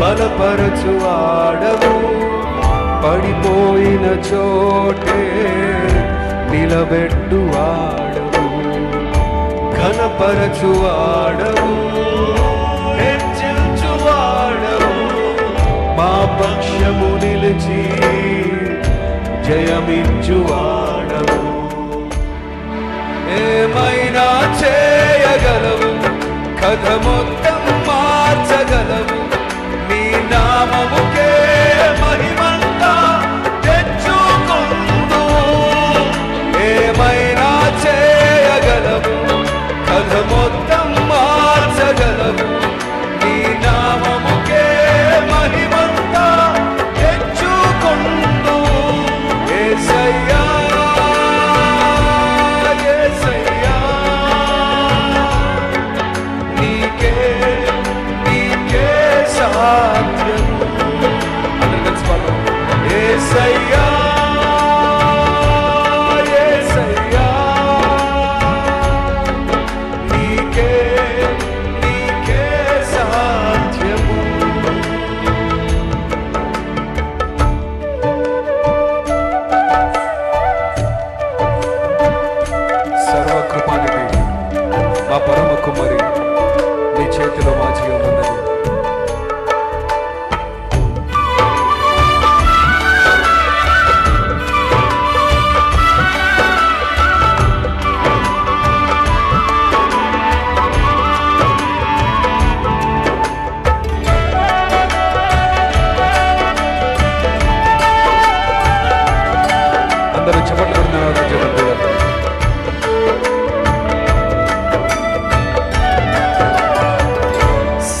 బలపరచువాడవు. పడిపోయిన చోటే నిలబెట్టువాడవు. ఘనపరచువాడవు. హెచ్చించువాడవు. మా పక్షము నిలిచి జయమిచ్చువాడవు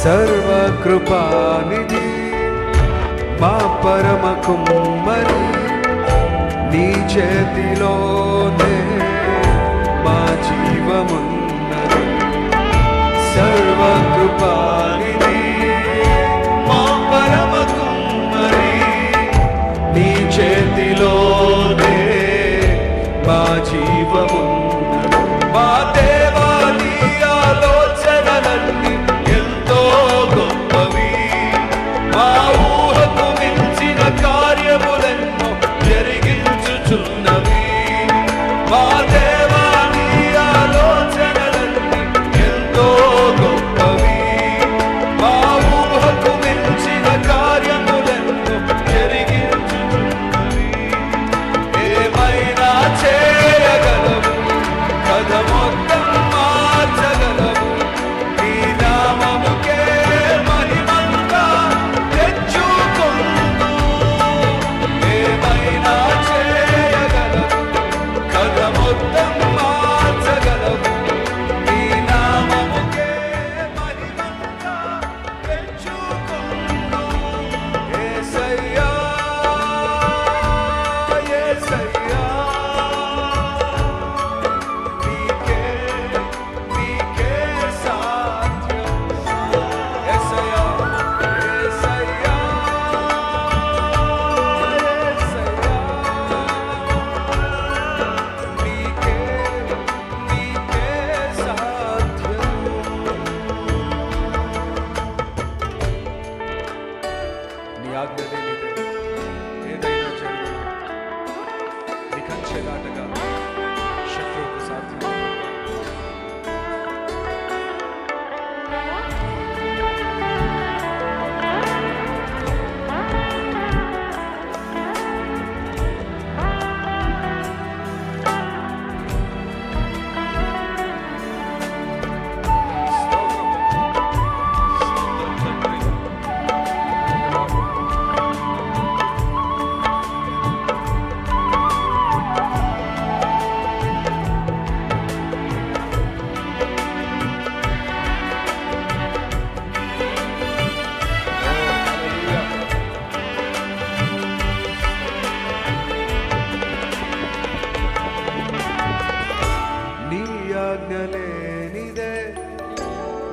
సర్వకృపానిధి మా పరమ కుమ్మరి నీ చేతిలోనే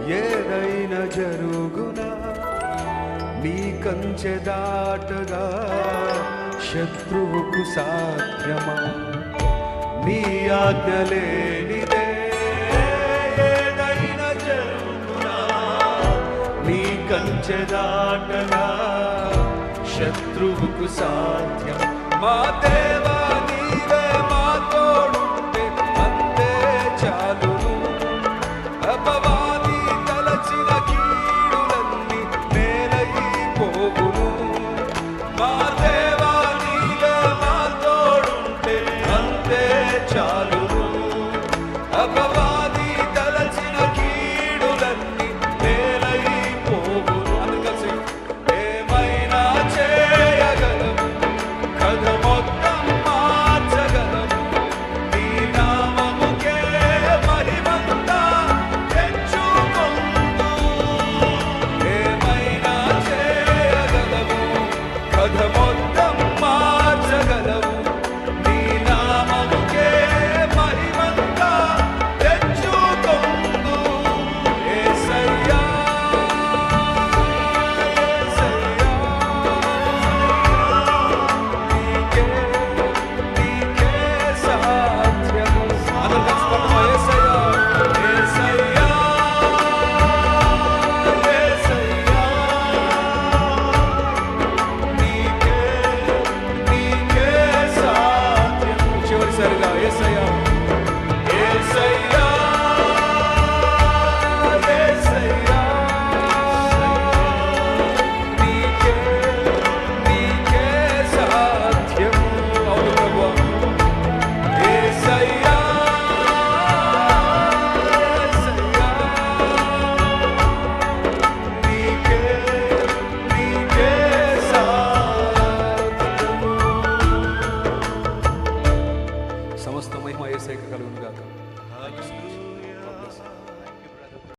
ఏదైనా జరుగునా? నీ కంచె దాటగా శత్రువుకు సాధ్యమా? నీ ఆజ్ఞ లేనిదే ఏదైనా జరుగునా? నీ కంచె దాటగా శత్రువుకు సాధ్యం మా దేవా